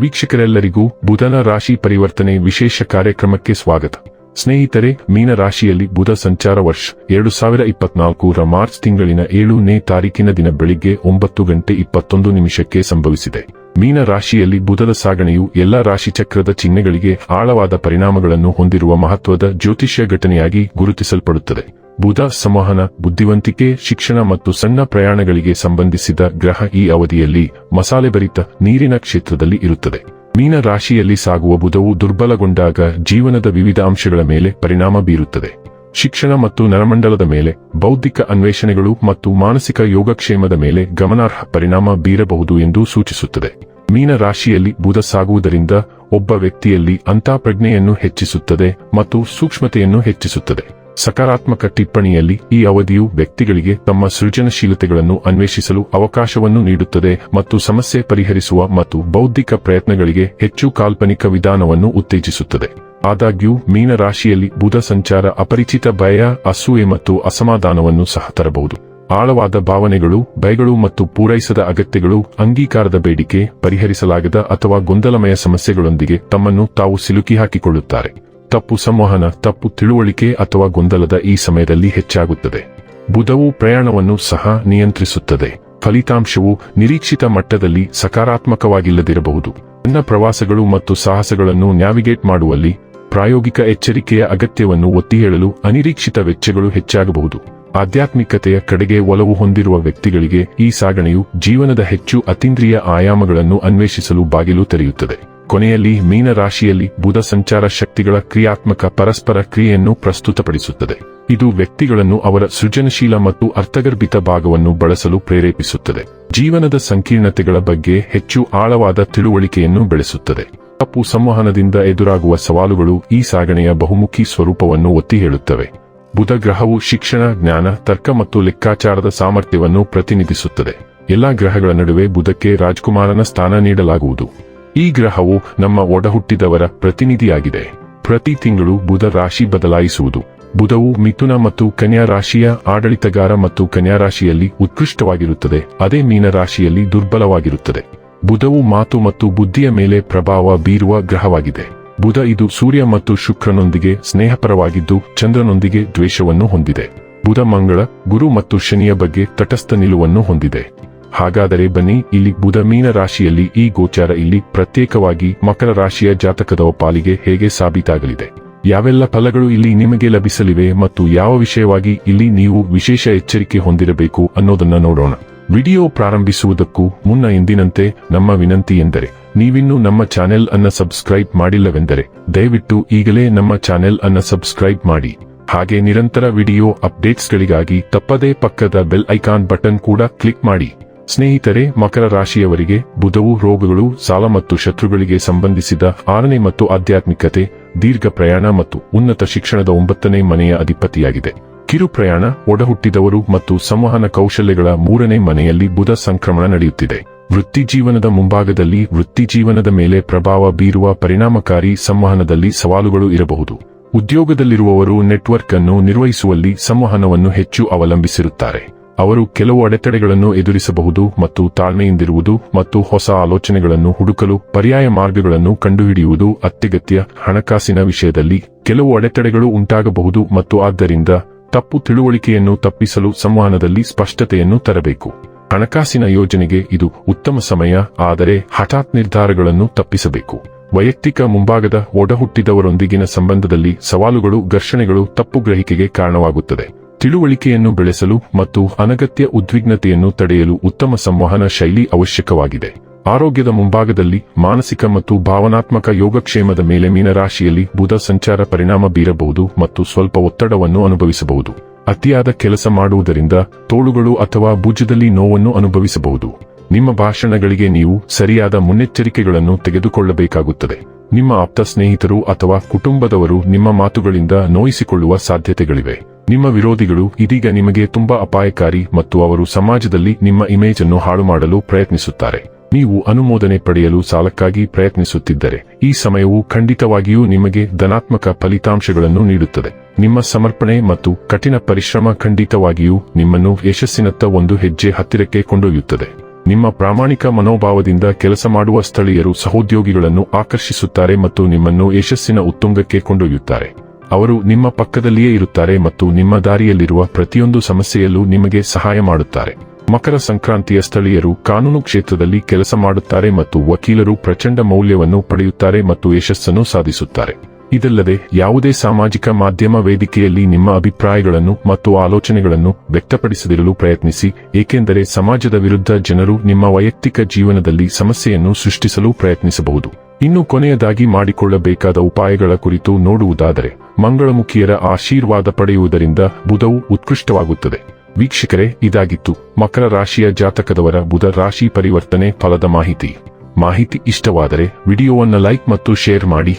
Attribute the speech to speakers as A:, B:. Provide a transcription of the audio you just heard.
A: ವೀಕ್ಷಕರೆಲ್ಲರಿಗೂ ಬುಧನ ರಾಶಿ ಪರಿವರ್ತನೆ ವಿಶೇಷ ಕಾರ್ಯಕ್ರಮಕ್ಕೆ ಸ್ವಾಗತ. ಸ್ನೇಹಿತರೆ, ಮೀನ ರಾಶಿಯಲ್ಲಿ ಬುಧ ಸಂಚಾರ ವರ್ಷ ಎರಡು ಸಾವಿರ ಇಪ್ಪತ್ನಾಲ್ಕರ ಮಾರ್ಚ್ ತಿಂಗಳಿನ ಏಳನೇ ತಾರೀಕಿನ ದಿನ ಬೆಳಿಗ್ಗೆ ಒಂಬತ್ತು ಗಂಟೆ ಇಪ್ಪತ್ತೊಂದು ನಿಮಿಷಕ್ಕೆ ಸಂಭವಿಸಿದೆ. ಮೀನ ರಾಶಿಯಲ್ಲಿ ಬುಧದ ಸಾಗಣೆಯು ಎಲ್ಲಾ ರಾಶಿಚಕ್ರದ ಚಿಹ್ನೆಗಳಿಗೆ ಆಳವಾದ ಪರಿಣಾಮಗಳನ್ನು ಹೊಂದಿರುವ ಮಹತ್ವದ ಜ್ಯೋತಿಷ್ಯ ಘಟನೆಯಾಗಿ ಗುರುತಿಸಲ್ಪಡುತ್ತದೆ. ಬುಧ ಸಂವಹನ, ಬುದ್ಧಿವಂತಿಕೆ, ಶಿಕ್ಷಣ ಮತ್ತು ಸಣ್ಣ ಪ್ರಯಾಣಗಳಿಗೆ ಸಂಬಂಧಿಸಿದ ಗ್ರಹ ಈ ಅವಧಿಯಲ್ಲಿ ಮಸಾಲೆಭರಿತ ನೀರಿನ ಕ್ಷೇತ್ರದಲ್ಲಿ ಇರುತ್ತದೆ. ಮೀನ ರಾಶಿಯಲ್ಲಿ ಸಾಗುವ ಬುಧವು ದುರ್ಬಲಗೊಂಡಾಗ ಜೀವನದ ವಿವಿಧ ಅಂಶಗಳ ಮೇಲೆ ಪರಿಣಾಮ ಬೀರುತ್ತದೆ. ಶಿಕ್ಷಣ ಮತ್ತು ನರಮಂಡಲದ ಮೇಲೆ, ಬೌದ್ಧಿಕ ಅನ್ವೇಷಣೆಗಳು ಮತ್ತು ಮಾನಸಿಕ ಯೋಗಕ್ಷೇಮದ ಮೇಲೆ ಗಮನಾರ್ಹ ಪರಿಣಾಮ ಬೀರಬಹುದು ಎಂದು ಸೂಚಿಸುತ್ತದೆ. ಮೀನ ರಾಶಿಯಲ್ಲಿ ಬುಧ ಸಾಗುವುದರಿಂದ ಒಬ್ಬ ವ್ಯಕ್ತಿಯಲ್ಲಿ ಅಂತಃಪ್ರಜ್ಞೆಯನ್ನು ಹೆಚ್ಚಿಸುತ್ತದೆ ಮತ್ತು ಸೂಕ್ಷ್ಮತೆಯನ್ನು ಹೆಚ್ಚಿಸುತ್ತದೆ. ಸಕಾರಾತ್ಮಕ ಟಿಪ್ಪಣಿಯಲ್ಲಿ ಈ ಅವಧಿಯು ವ್ಯಕ್ತಿಗಳಿಗೆ ತಮ್ಮ ಸೃಜನಶೀಲತೆಗಳನ್ನು ಅನ್ವೇಷಿಸಲು ಅವಕಾಶವನ್ನು ನೀಡುತ್ತದೆ ಮತ್ತು ಸಮಸ್ಯೆ ಪರಿಹರಿಸುವ ಮತ್ತು ಬೌದ್ಧಿಕ ಪ್ರಯತ್ನಗಳಿಗೆ ಹೆಚ್ಚು ಕಾಲ್ಪನಿಕ ವಿಧಾನವನ್ನು ಉತ್ತೇಜಿಸುತ್ತದೆ. ಆದಾಗ್ಯೂ, ಮೀನ ರಾಶಿಯಲ್ಲಿ ಬುಧ ಸಂಚಾರ ಅಪರಿಚಿತ ಭಯ, ಅಸೂಯೆ ಮತ್ತು ಅಸಮಾಧಾನವನ್ನು ಸಹ ತರಬಹುದು. ಆಳವಾದ ಭಾವನೆಗಳು, ಭಯಗಳು ಮತ್ತು ಪೂರೈಸದ ಅಗತ್ಯಗಳು, ಅಂಗೀಕಾರದ ಬೇಡಿಕೆ, ಪರಿಹರಿಸಲಾಗದ ಅಥವಾ ಗೊಂದಲಮಯ ಸಮಸ್ಯೆಗಳೊಂದಿಗೆ ತಮ್ಮನ್ನು ತಾವು ಸಿಲುಕಿ ಹಾಕಿಕೊಳ್ಳುತ್ತಾರೆ. ತಪ್ಪು ಸಂವಹನ, ತಪ್ಪು ತಿಳುವಳಿಕೆ ಅಥವಾ ಗೊಂದಲದ ಈ ಸಮಯದಲ್ಲಿ ಹೆಚ್ಚಾಗುತ್ತದೆ. ಬುಧವು ಪ್ರಯಾಣವನ್ನು ಸಹ ನಿಯಂತ್ರಿಸುತ್ತದೆ. ಫಲಿತಾಂಶವು ನಿರೀಕ್ಷಿತ ಮಟ್ಟದಲ್ಲಿ ಸಕಾರಾತ್ಮಕವಾಗಿಲ್ಲದಿರಬಹುದು. ಸಣ್ಣ ಪ್ರವಾಸಗಳು ಮತ್ತು ಸಾಹಸಗಳನ್ನು ನ್ಯಾವಿಗೇಟ್ ಮಾಡುವಲ್ಲಿ ಪ್ರಾಯೋಗಿಕ ಎಚ್ಚರಿಕೆಯ ಅಗತ್ಯವನ್ನು ಒತ್ತಿ ಹೇಳಲು ಅನಿರೀಕ್ಷಿತ ವೆಚ್ಚಗಳು ಹೆಚ್ಚಾಗಬಹುದು. ಆಧ್ಯಾತ್ಮಿಕತೆಯ ಕಡೆಗೆ ಒಲವು ಹೊಂದಿರುವ ವ್ಯಕ್ತಿಗಳಿಗೆ ಈ ಸಾಗಣೆಯು ಜೀವನದ ಹೆಚ್ಚು ಅತೀಂದ್ರಿಯ ಆಯಾಮಗಳನ್ನು ಅನ್ವೇಷಿಸಲು ಬಾಗಿಲು ತೆರೆಯುತ್ತದೆ. ಕೊನೆಯಲ್ಲಿ ಮೀನ ರಾಶಿಯಲ್ಲಿ ಬುಧ ಸಂಚಾರ ಶಕ್ತಿಗಳ ಕ್ರಿಯಾತ್ಮಕ ಪರಸ್ಪರ ಕ್ರಿಯೆಯನ್ನು ಪ್ರಸ್ತುತಪಡಿಸುತ್ತದೆ. ಇದು ವ್ಯಕ್ತಿಗಳನ್ನು ಅವರ ಸೃಜನಶೀಲ ಮತ್ತು ಅರ್ಥಗರ್ಭಿತ ಭಾಗವನ್ನು ಬಳಸಲು ಪ್ರೇರೇಪಿಸುತ್ತದೆ. ಜೀವನದ ಸಂಕೀರ್ಣತೆಗಳ ಬಗ್ಗೆ ಹೆಚ್ಚು ಆಳವಾದ ತಿಳುವಳಿಕೆಯನ್ನು ಬೆಳೆಸುತ್ತದೆ. ತಪ್ಪು ಸಂವಹನದಿಂದ ಎದುರಾಗುವ ಸವಾಲುಗಳು ಈ ಸಾಗಣೆಯ ಬಹುಮುಖಿ ಸ್ವರೂಪವನ್ನು ಒತ್ತಿ ಹೇಳುತ್ತವೆ. ಬುಧ ಗ್ರಹವು ಶಿಕ್ಷಣ, ಜ್ಞಾನ, ತರ್ಕ ಮತ್ತು ಲೆಕ್ಕಾಚಾರದ ಸಾಮರ್ಥ್ಯವನ್ನು ಪ್ರತಿನಿಧಿಸುತ್ತದೆ. ಎಲ್ಲಾ ಗ್ರಹಗಳ ನಡುವೆ ಬುಧಕ್ಕೆ ರಾಜ್ಕುಮಾರನ ಸ್ಥಾನ ನೀಡಲಾಗುವುದು. ಈ ಗ್ರಹವು ನಮ್ಮ ಒಡಹುಟ್ಟಿದವರ ಪ್ರತಿನಿಧಿಯಾಗಿದೆ. ಪ್ರತಿ ತಿಂಗಳು ಬುಧ ರಾಶಿ ಬದಲಾಯಿಸುವುದು. ಬುಧವು ಮಿಥುನ ಮತ್ತು ಕನ್ಯಾ ರಾಶಿಯ ಆಡಳಿತಗಾರ ಮತ್ತು ಕನ್ಯಾ ರಾಶಿಯಲ್ಲಿ ಉತ್ಕೃಷ್ಟವಾಗಿರುತ್ತದೆ. ಅದೇ ಮೀನ ರಾಶಿಯಲ್ಲಿ ದುರ್ಬಲವಾಗಿರುತ್ತದೆ. ಬುಧವು ಮಾತು ಮತ್ತು ಬುದ್ಧಿಯ ಮೇಲೆ ಪ್ರಭಾವ ಬೀರುವ ಗ್ರಹವಾಗಿದೆ. ಬುಧ ಇದು ಸೂರ್ಯ ಮತ್ತು ಶುಕ್ರನೊಂದಿಗೆ ಸ್ನೇಹಪರವಾಗಿದ್ದು ಚಂದ್ರನೊಂದಿಗೆ ದ್ವೇಷವನ್ನು ಹೊಂದಿದೆ. ಬುಧ ಮಂಗಳ, ಗುರು ಮತ್ತು ಶನಿಯ ಬಗ್ಗೆ ತಟಸ್ಥ ನಿಲುವನ್ನು ಹೊಂದಿದೆ. ಹಾಗಾದರೆ ಬನ್ನಿ, ಇಲ್ಲಿ ಬುಧ ಮೀನ ರಾಶಿಯಲ್ಲಿ ಈ ಗೋಚಾರ ಇಲ್ಲಿ ಪ್ರತ್ಯೇಕವಾಗಿ ಮಕರ ರಾಶಿಯ ಜಾತಕದ ಪಾಲಿಗೆ ಹೇಗೆ ಸಾಬೀತಾಗಲಿದೆ? ಯಾವೆಲ್ಲ ಫಲಗಳು ಇಲ್ಲಿ ನಿಮಗೆ ಲಭಿಸಲಿವೆ ಮತ್ತು ಯಾವ ವಿಷಯವಾಗಿ ಇಲ್ಲಿ ನೀವು ವಿಶೇಷ ಎಚ್ಚರಿಕೆ ಹೊಂದಿರಬೇಕು ಅನ್ನೋದನ್ನ ನೋಡೋಣ. ವಿಡಿಯೋ ಪ್ರಾರಂಭಿಸುವುದಕ್ಕೂ ಮುನ್ನ ಎಂದಿನಂತೆ ನಮ್ಮ ವಿನಂತಿ ಎಂದರೆ, ನೀವಿನ್ನೂ ನಮ್ಮ ಚಾನೆಲ್ ಅನ್ನ ಸಬ್ಸ್ಕ್ರೈಬ್ ಮಾಡಿಲ್ಲವೆಂದರೆ, ದಯವಿಟ್ಟು ಈಗಲೇ ನಮ್ಮ ಚಾನೆಲ್ ಅನ್ನ ಸಬ್ಸ್ಕ್ರೈಬ್ ಮಾಡಿ. ಹಾಗೆ ನಿರಂತರ ವಿಡಿಯೋ ಅಪ್ಡೇಟ್ಸ್ಗಳಿಗಾಗಿ ತಪ್ಪದೇ ಪಕ್ಕದ ಬೆಲ್ ಐಕಾನ್ ಬಟನ್ ಕೂಡ ಕ್ಲಿಕ್ ಮಾಡಿ. ಸ್ನೇಹಿತರೆ, ಮಕರ ರಾಶಿಯವರಿಗೆ ಬುಧವು ರೋಗಗಳು, ಸಾಲ ಮತ್ತು ಶತ್ರುಗಳಿಗೆ ಸಂಬಂಧಿಸಿದ ಆರನೇ ಮತ್ತು ಆಧ್ಯಾತ್ಮಿಕತೆ, ದೀರ್ಘ ಪ್ರಯಾಣ ಮತ್ತು ಉನ್ನತ ಶಿಕ್ಷಣದ ಒಂಬತ್ತನೇ ಮನೆಯ ಅಧಿಪತಿಯಾಗಿದೆ. ಕಿರು ಪ್ರಯಾಣ, ಒಡಹುಟ್ಟಿದವರು ಮತ್ತು ಸಂವಹನ ಕೌಶಲ್ಯಗಳ ಮೂರನೇ ಮನೆಯಲ್ಲಿ ಬುಧ ಸಂಕ್ರಮಣ ನಡೆಯುತ್ತಿದೆ. ವೃತ್ತಿ ಜೀವನದ ಮುಂಭಾಗದಲ್ಲಿ ವೃತ್ತಿ ಜೀವನದ ಮೇಲೆ ಪ್ರಭಾವ ಬೀರುವ ಪರಿಣಾಮಕಾರಿ ಸಂವಹನದಲ್ಲಿ ಸವಾಲುಗಳು ಇರಬಹುದು. ಉದ್ಯೋಗದಲ್ಲಿರುವವರು ನೆಟ್ವರ್ಕ್ ಅನ್ನು ನಿರ್ವಹಿಸುವಲ್ಲಿ ಸಂವಹನವನ್ನು ಹೆಚ್ಚು ಅವಲಂಬಿಸಿರುತ್ತಾರೆ. ಅವರು ಕೆಲವು ಅಡೆತಡೆಗಳನ್ನು ಎದುರಿಸಬಹುದು ಮತ್ತು ತಾಳ್ಮೆಯಿಂದಿರುವುದು ಮತ್ತು ಹೊಸ ಆಲೋಚನೆಗಳನ್ನು ಹುಡುಕಲು ಪರ್ಯಾಯ ಮಾರ್ಗಗಳನ್ನು ಕಂಡುಹಿಡಿಯುವುದು ಅತ್ಯಗತ್ಯ ಹಣಕಾಸಿನ ವಿಷಯದಲ್ಲಿ ಕೆಲವು ಅಡೆತಡೆಗಳು ಉಂಟಾಗಬಹುದು ಮತ್ತು ಆದ್ದರಿಂದ ತಪ್ಪು ತಿಳುವಳಿಕೆಯನ್ನು ತಪ್ಪಿಸಲು ಸಂವಹನದಲ್ಲಿ ಸ್ಪಷ್ಟತೆಯನ್ನು ತರಬೇಕು. ಹಣಕಾಸಿನ ಯೋಜನೆಗೆ ಇದು ಉತ್ತಮ ಸಮಯ, ಆದರೆ ಹಠಾತ್ ನಿರ್ಧಾರಗಳನ್ನು ತಪ್ಪಿಸಬೇಕು. ವೈಯಕ್ತಿಕ ಮುಂಭಾಗದ ಒಡಹುಟ್ಟಿದವರೊಂದಿಗಿನ ಸಂಬಂಧದಲ್ಲಿ ಸವಾಲುಗಳು, ಘರ್ಷಣೆಗಳು ತಪ್ಪು ಗ್ರಹಿಕೆಗೆ ಕಾರಣವಾಗುತ್ತದೆ. ತಿಳುವಳಿಕೆಯನ್ನು ಬೆಳೆಸಲು ಮತ್ತು ಅನಗತ್ಯ ಉದ್ವಿಗ್ನತೆಯನ್ನು ತಡೆಯಲು ಉತ್ತಮ ಸಂವಹನ ಶೈಲಿ ಅವಶ್ಯಕವಾಗಿದೆ. ಆರೋಗ್ಯದ ಮುಂಭಾಗದಲ್ಲಿ ಮಾನಸಿಕ ಮತ್ತು ಭಾವನಾತ್ಮಕ ಯೋಗಕ್ಷೇಮದ ಮೇಲೆ ಮೀನರಾಶಿಯಲ್ಲಿ ಬುಧ ಸಂಚಾರ ಪರಿಣಾಮ ಬೀರಬಹುದು ಮತ್ತು ಸ್ವಲ್ಪ ಒತ್ತಡವನ್ನು ಅನುಭವಿಸಬಹುದು. ಅತಿಯಾದ ಕೆಲಸ ಮಾಡುವುದರಿಂದ ತೋಳುಗಳು ಅಥವಾ ಭುಜದಲ್ಲಿ ನೋವನ್ನು ಅನುಭವಿಸಬಹುದು. ನಿಮ್ಮ ಭಾಷಣಗಳಿಗೆ ನೀವು ಸರಿಯಾದ ಮುನ್ನೆಚ್ಚರಿಕೆಗಳನ್ನು ತೆಗೆದುಕೊಳ್ಳಬೇಕಾಗುತ್ತದೆ. ನಿಮ್ಮ ಆಪ್ತ ಸ್ನೇಹಿತರು ಅಥವಾ ಕುಟುಂಬದವರು ನಿಮ್ಮ ಮಾತುಗಳಿಂದ ನೋಯಿಸಿಕೊಳ್ಳುವ ಸಾಧ್ಯತೆಗಳಿವೆ. ನಿಮ್ಮ ವಿರೋಧಿಗಳು ಇದೀಗ ನಿಮಗೆ ತುಂಬಾ ಅಪಾಯಕಾರಿ ಮತ್ತು ಅವರು ಸಮಾಜದಲ್ಲಿ ನಿಮ್ಮ ಇಮೇಜ್ ಅನ್ನು ಹಾಳು ಮಾಡಲು ಪ್ರಯತ್ನಿಸುತ್ತಾರೆ. ನೀವು ಅನುಮೋದನೆ ಪಡೆಯಲು ಸಾಲಕ್ಕಾಗಿ ಪ್ರಯತ್ನಿಸುತ್ತಿದ್ದರೆ, ಈ ಸಮಯವು ಖಂಡಿತವಾಗಿಯೂ ನಿಮಗೆ ಧನಾತ್ಮಕ ಫಲಿತಾಂಶಗಳನ್ನು ನೀಡುತ್ತದೆ. ನಿಮ್ಮ ಸಮರ್ಪಣೆ ಮತ್ತು ಕಠಿಣ ಪರಿಶ್ರಮ ಖಂಡಿತವಾಗಿಯೂ ನಿಮ್ಮನ್ನು ಯಶಸ್ಸಿನತ್ತ ಒಂದು ಹೆಜ್ಜೆ ಹತ್ತಿರಕ್ಕೆ ಕೊಂಡೊಯ್ಯುತ್ತದೆ. ನಿಮ್ಮ ಪ್ರಾಮಾಣಿಕ ಮನೋಭಾವದಿಂದ ಕೆಲಸ ಮಾಡುವ ಸ್ಥಳೀಯರು ಸಹೋದ್ಯೋಗಿಗಳನ್ನು ಆಕರ್ಷಿಸುತ್ತಾರೆ ಮತ್ತು ನಿಮ್ಮನ್ನು ಯಶಸ್ಸಿನ ಉತ್ತುಂಗಕ್ಕೆ ಕೊಂಡೊಯ್ಯುತ್ತಾರೆ. ಅವರು ನಿಮ್ಮ ಪಕ್ಕದಲ್ಲಿಯೇ ಇರುತ್ತಾರೆ ಮತ್ತು ನಿಮ್ಮ ದಾರಿಯಲ್ಲಿರುವ ಪ್ರತಿಯೊಂದು ಸಮಸ್ಯೆಯಲ್ಲೂ ನಿಮಗೆ ಸಹಾಯ ಮಾಡುತ್ತಾರೆ. ಮಕರ ಸಂಕ್ರಾಂತಿಯ ಸ್ಥಳೀಯರು ಕಾನೂನು ಕ್ಷೇತ್ರದಲ್ಲಿ ಕೆಲಸ ಮಾಡುತ್ತಾರೆ ಮತ್ತು ವಕೀಲರು ಪ್ರಚಂಡ ಮೌಲ್ಯವನ್ನು ಪಡೆಯುತ್ತಾರೆ ಮತ್ತು ಯಶಸ್ಸನ್ನು ಸಾಧಿಸುತ್ತಾರೆ. ಇದಲ್ಲದೆ ಯಾವುದೇ ಸಾಮಾಜಿಕ ಮಾಧ್ಯಮ ವೇದಿಕೆಯಲ್ಲಿ ನಿಮ್ಮ ಅಭಿಪ್ರಾಯಗಳನ್ನು ಮತ್ತು ಆಲೋಚನೆಗಳನ್ನು ವ್ಯಕ್ತಪಡಿಸದಿರಲು ಪ್ರಯತ್ನಿಸಿ, ಏಕೆಂದರೆ ಸಮಾಜದ ವಿರುದ್ಧ ಜನರು ನಿಮ್ಮ ವೈಯಕ್ತಿಕ ಜೀವನದಲ್ಲಿ ಸಮಸ್ಯೆಯನ್ನು ಸೃಷ್ಟಿಸಲು ಪ್ರಯತ್ನಿಸಬಹುದು. ಇನ್ನು ಕೊನೆಯದಾಗಿ ಮಾಡಿಕೊಳ್ಳಬೇಕಾದ ಉಪಾಯಗಳ ಕುರಿತು ನೋಡುವುದಾದರೆ, ಮಂಗಳಮುಖಿಯರ ಆಶೀರ್ವಾದ ಪಡೆಯುವುದರಿಂದ ಬುಧವು ಉತ್ಕೃಷ್ಟವಾಗುತ್ತದೆ. ವೀಕ್ಷಕರೇ, ಇದಾಗಿತ್ತು. ಮಕರ ರಾಶಿಯ ಜಾತಕದವರ ಬುಧ ರಾಶಿ ಪರಿವರ್ತನೆ ಫಲದ ಮಾಹಿತಿ. ಮಾಹಿತಿ ಇಷ್ಟವಾದರೆ ವಿಡಿಯೋವನ್ನು ಲೈಕ್ ಮತ್ತು ಶೇರ್ ಮಾಡಿ.